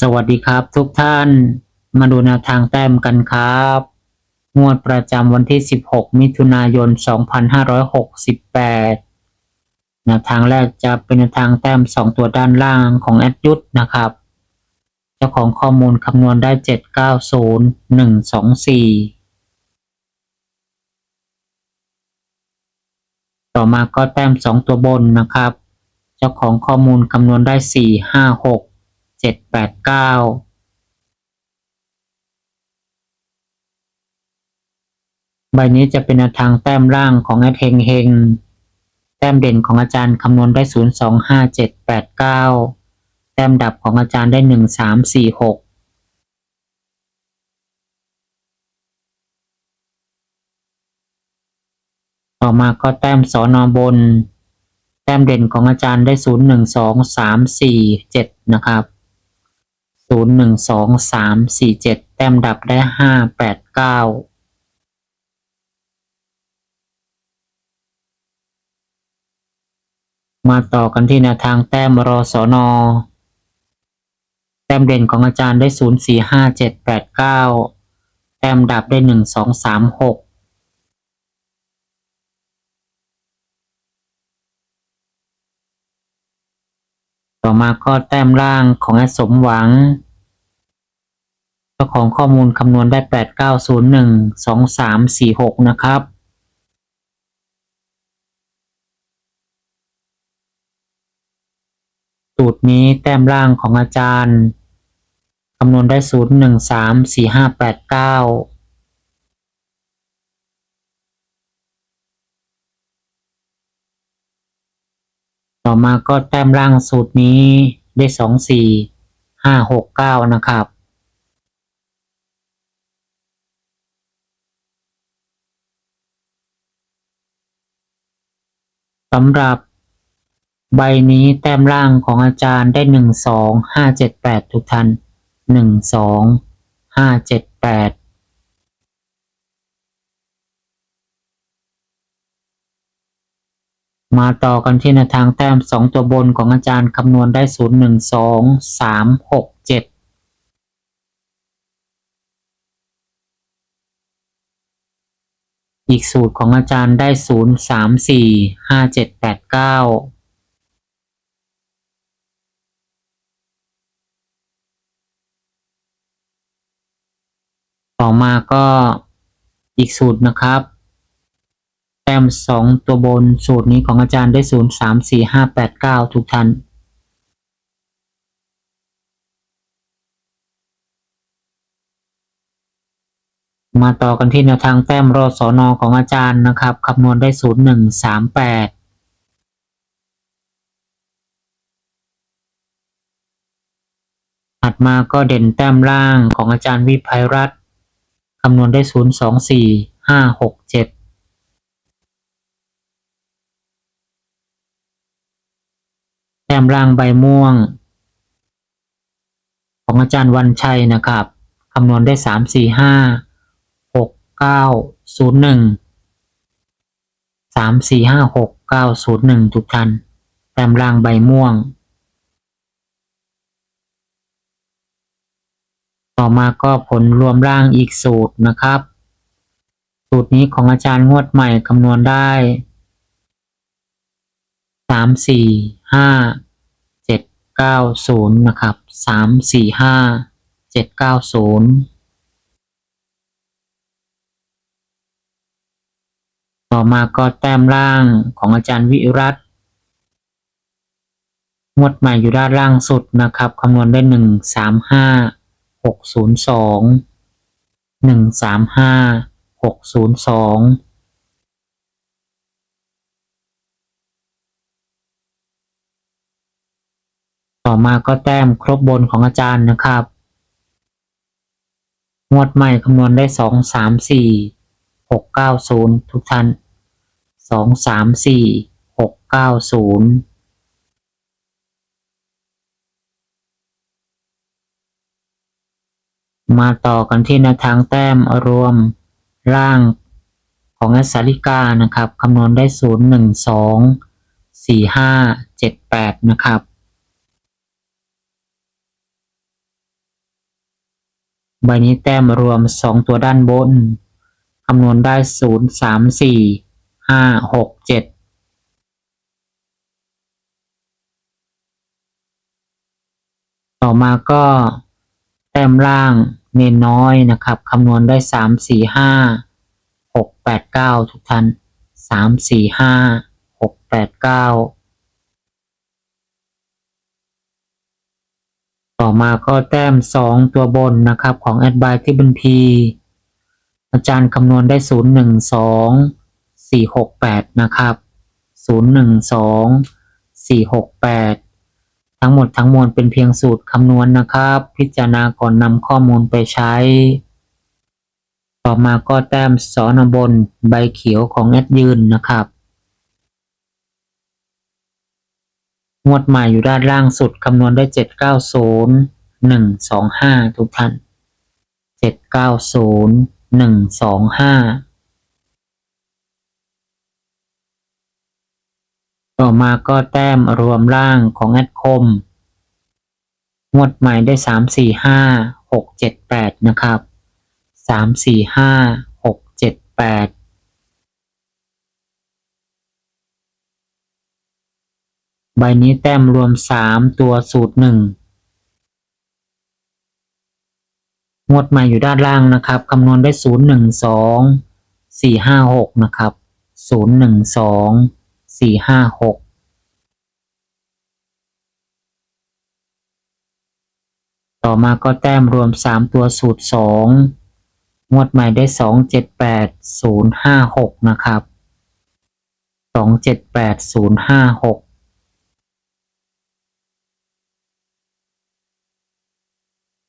สวัสดีครับทุกท่านมาดูแนวทางแต้มกันครับ งวดประจำวันที่ 16 มิถุนายน 2568แนวทางแรกจะเป็นแนวทางแต้ม 2 ตัวด้านล่างของแอดยุทธนะครับ เจ้าของข้อมูลคำนวณได้ 790124ต่อมาก็แต้ม 2 ตัวบนนะครับ เจ้าของข้อมูลคำนวณได้ 456 เจ็ดแปดเก้าใบนี้จะเป็นทางแต้มล่างของแอดเฮงเฮงแต้มเด่นของอาจารย์คำนวณได้ศูนย์สองห้าเจ็ดแปดเก้าแต้มดับของอาจารย์ได้หนึ่งสามสี่หกต่อมาก็แต้มสอนอบน แต้มเด่นของอาจารย์ได้ศูนย์หนึ่งสองสามสี่เจ็ดนะครับ ศูนย์หนึ่งสองสามสี่เจ็ดแต้มดับได้ห้าแปดเก้ามาต่อกันที่แนวทางแต้มรอสอนอแต้มเด่นของอาจารย์ได้ศูนย์สี่ห้าเจ็ดแปดเก้าแต้มดับได้หนึ่งสองสามหกต่อมาก็แต้มล่างของแอสมหวัง จ้าของข้อมูลคำนวณได้แปดเก้าศูนย์หนึ่งสองสามสี่หกนะครับสูตรนี้แต้มล่างของอาจารย์คำนวณได้ศูนย์หนึ่งสามสี่ห้าแปดเก้าต่อมาก็แต้มล่างสูตรนี้ได้สองสี่ห้าหกเก้านะครับ สำหรับใบนี้แต้มล่างของอาจารย์ได้หนึ่งสองห้าเจ็ดแปดทุกท่านหนึ่งสองห้าเจ็ดแปดมาต่อกันที่แนวทางแต้มสองตัวบนของอาจารย์คำนวณได้ศูนย์หนึ่งสองสามหกเจ็ด อีกสูตรของอาจารย์ได้ศูนย์สามสี่ห้าเจ็ดแปดเก้าต่อมาก็อีกสูตรนะครับ แต้มสองตัวบนสูตรนี้ของอาจารย์ได้ศูนย์สามสี่ห้าแปดเก้าทุกท่าน มาต่อกันที่แนวทางแต้มรอสอนอของอาจารย์นะครับคำนวณได้ศูนย์หนึ่งสามแปดถัดมาก็เด่นแต้มล่างของอาจารย์วิภัยรัตน์คำนวณได้ศูนย์สองสี่ห้าหกเจ็ดแต้มล่างใบม่วง ของอาจารย์วันชัยนะครับ คำนวณได้สามสี่ห้า เก้าศูนย์หนึ่งสามสี่ห้าหกเก้าศูนย์หนึ่งทุกท่านแต้มล่างใบม่วง ต่อมาก็ผลรวมร่างอีกสูตรนะครับ สูตรนี้ของอาจารย์งวดใหม่คำนวณได้สามสี่ห้าเจ็ดเก้าศูนย์นะครับสามสี่ห้าเจ็ดเก้าศูนย์ ต่อมาก็แต้มล่างของอาจารย์วิรัตงวดใหม่อยู่ด้านล่างสุดนะครับคำนวณได้หนึ่งสามห้าหกศูนย์สองหนึ่งสามห้าหกศูนย์สองต่อมาก็แต้มครบบนของอาจารย์นะครับงวดใหม่คำนวณได้สองสามสี่หกเก้าศูนย์ทุกท่าน สองสามสี่หกเก้าศูนย์มาต่อกันที่แนวทางแต้มรวมร่างของอสาริกานะครับคำนวณได้ศูนย์หนึ่งสองสี่ห้าเจ็ดแปดนะครับ ใบนี้แต้มรวมสองตัวด้านบนคำนวณได้ศูนย์สามสี่ ห้าหกเจ็ดต่อมาก็แต้มล่างเนนน้อยนะครับคำนวณได้สามสี่ห้าหกแปดเก้าทุกท่านสามสี่ห้าหกแปดเก้าต่อมาก็แต้มสองตัวบนนะครับของแอดบายที่บัญพีอาจารย์คำนวณได้ศูนย์หนึ่งสอง สี่หกแปดนะครับศูนย์หนึ่งสองสี่หกแปดทั้งหมดทั้งมวลเป็นเพียงสูตรคำนวณนนะครับ พิจารณาก่อนนำข้อมูลไปใช้ ต่อมาก็แต้มสอนบนใบเขียวของแอดยืนนะครับงวดใหม่อยู่ด้านล่างสุดคำนวณได้ 790 125 ทุกท่าน 790 125 ต่อมาก็แต้มรวมล่างของแอดคม งวดใหม่ได้สามสี่ห้าหกเจ็ดแปดนะครับสามสี่ห้าหกเจ็ดแปดใบนี้แต้มรวมสามตัวสูตรหนึ่งงวดใหม่อยู่ด้านล่างนะครับ คำนวณได้ศูนย์หนึ่งสองสี่ห้าหกนะครับศูนย์หนึ่งสอง สี่ห้าหกต่อมาก็แต้มรวมสามตัวสูตรสองงวดใหม่ได้สองเจ็ดแปดศูนย์ห้าหกนะครับสองเจ็ดแปดศูนย์ห้าหก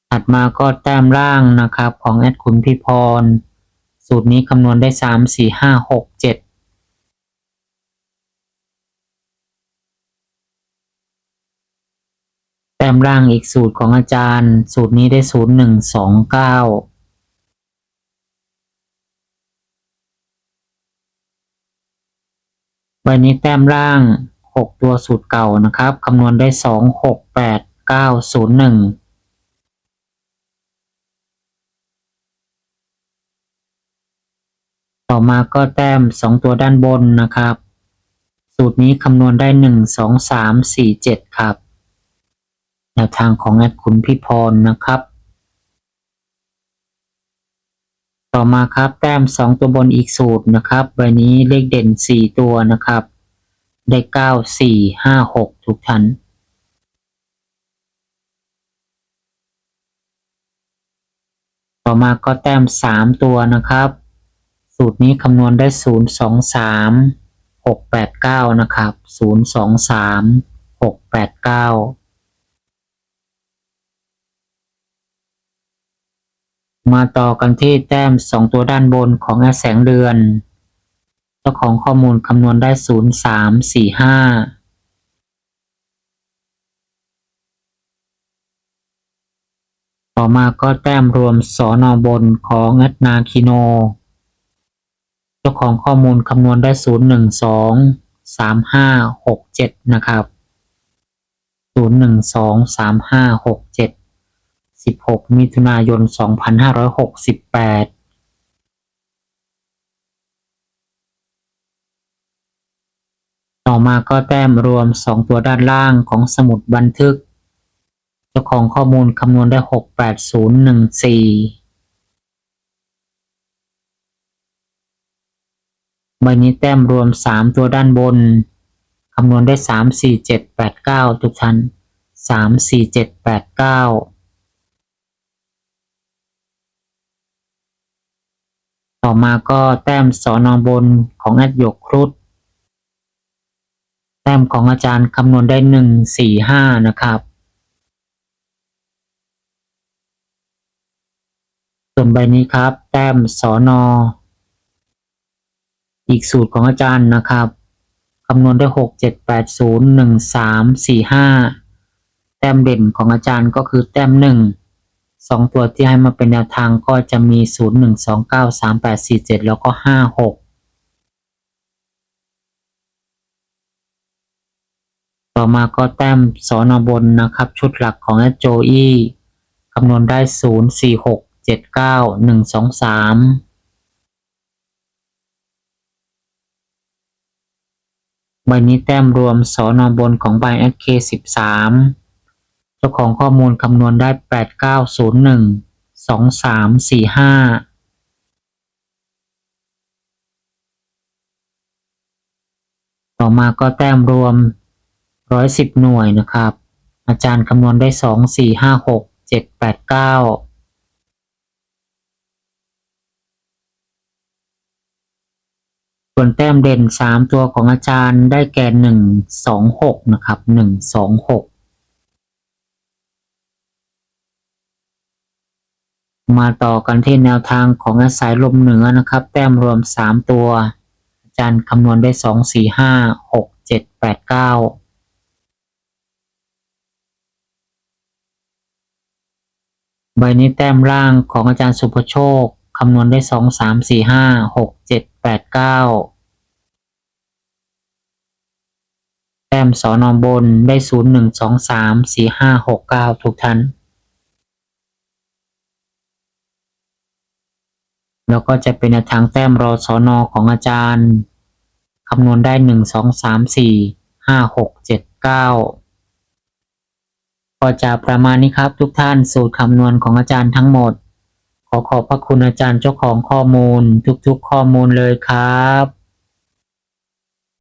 ถัดมาก็แต้มล่างนะครับของแอดคุณพิพร สูตรนี้คำนวณได้สามสี่ห้าหกเจ็ด ต้มล่างอีกสูตรของอาจารย์ สูตรนี้ได้ศูนย์หนึ่งสองเก้าใบนี้แต้มล่างหกตัวสูตรเก่านะครับ คำนวณได้สองหกแปดเก้าศูนย์หนึ่งต่อมาก็แต้มสองตัวด้านบนนะครับ สูตรนี้คำนวณได้หนึ่งสองสามสี่เจ็ดครับ แนวทางของแอดคุณพี่พรนะครับ ต่อมาครับแต้ม 2 ตัวบนอีกสูตรนะครับ ใบนี้เลขเด่น 4 ตัวนะครับ ได้ 9 4 5 6 ทุกท่านต่อมาก็แต้ม 3 ตัวนะครับ สูตรนี้คำนวณได้ 0 2 3 6 8 9 นะครับ 0 2 3 6 8 9 มาต่อกันที่แต้มสองตัวด้านบนของแสงเดือน เจ้าของข้อมูลคำนวณได้ศูนย์สามสี่ห้าต่อมาก็แต้มรวมสอนอบนของแอดนาคิโน เจ้าของข้อมูลคำนวณได้ศูนย์หนึ่งสองสามห้าหกเจ็ดนะครับศูนย์หนึ่งส 16 มิถุนายน 2568ต่อมาก็แต้มรวม 2 ตัวด้านล่างของสมุดบันทึก เจ้าของข้อมูลคำนวณได้ 68014 ใบนี้แต้มรวม 3 ตัวด้านบน คำนวณได้ 34789 ทุกชั้น34789 ต่อมาก็แต้มสอนอบนของอัดยกครุฑแต้มของอาจารย์คำนวณได้หนึ่งสี่ห้านะครับ ส่วนใบนี้ครับ แต้มสอนออีกสูตรของอาจารย์นะครับคำนวณได้หกเจ็ดแปดศูนย์หนึ่งสามสี่ห้าแต้มเด่นของอาจารย์ก็คือแต้มหนึ่ง สองตัวที่ให้มาเป็นแนวทางก็จะมีศูนย์หนึ่งสองเก้าสามแล้วก็ห้าหกต่อมาก็แต้มสอนอบนนะครับ ชุดหลักของแอโจอี้คำนวณได้ศูนย์สี่หกเจ็ดเก้าหนึ่งสองสามใบนี้แต้มรวมสอนอบนของใบ SK สิบสามเจ้าของข้อมูลคำนวณได้แปดเก้าศูนย์หนึ่งสองสามสี่ห้าต่อมาก็แต้มรวมร้อยสิบหน่วยนะครับ อาจารย์คำนวณได้สองสี่5 6 7 8 9 ส่วนแต้มเด่นสามตัวของอาจารย์ได้แก่หนึ่งสองหกนะครับหนึ่งสองหก มาต่อกันที่แนวทางของอาศัยลมเหนือนะครับ แต้มรวมสามตัว อาจารย์คำนวณได้สองสี่ห้าหกเจ็ดแปดเก้าใบนี้แต้มล่างของอาจารย์สุภโชคคำนวณได้สองสามสี่ห้าหกเจ็ดแปดเก้าแต้มสอนอบนได้ศูนย์หนึ่งสองสามสี่ห้าหกเก้าทุกท่าน แล้วก็จะเป็นทางแต้มรอสอนอของอาจารย์คำนวณได้หนึ่งสองสามสี่ห้าหกเจ็ดเก้าก็จะประมาณนี้ครับทุกท่านสูตรคำนวณของอาจารย์ทั้งหมด ขอขอบพระคุณอาจารย์เจ้าของข้อมูลทุกๆข้อมูลเลยครับ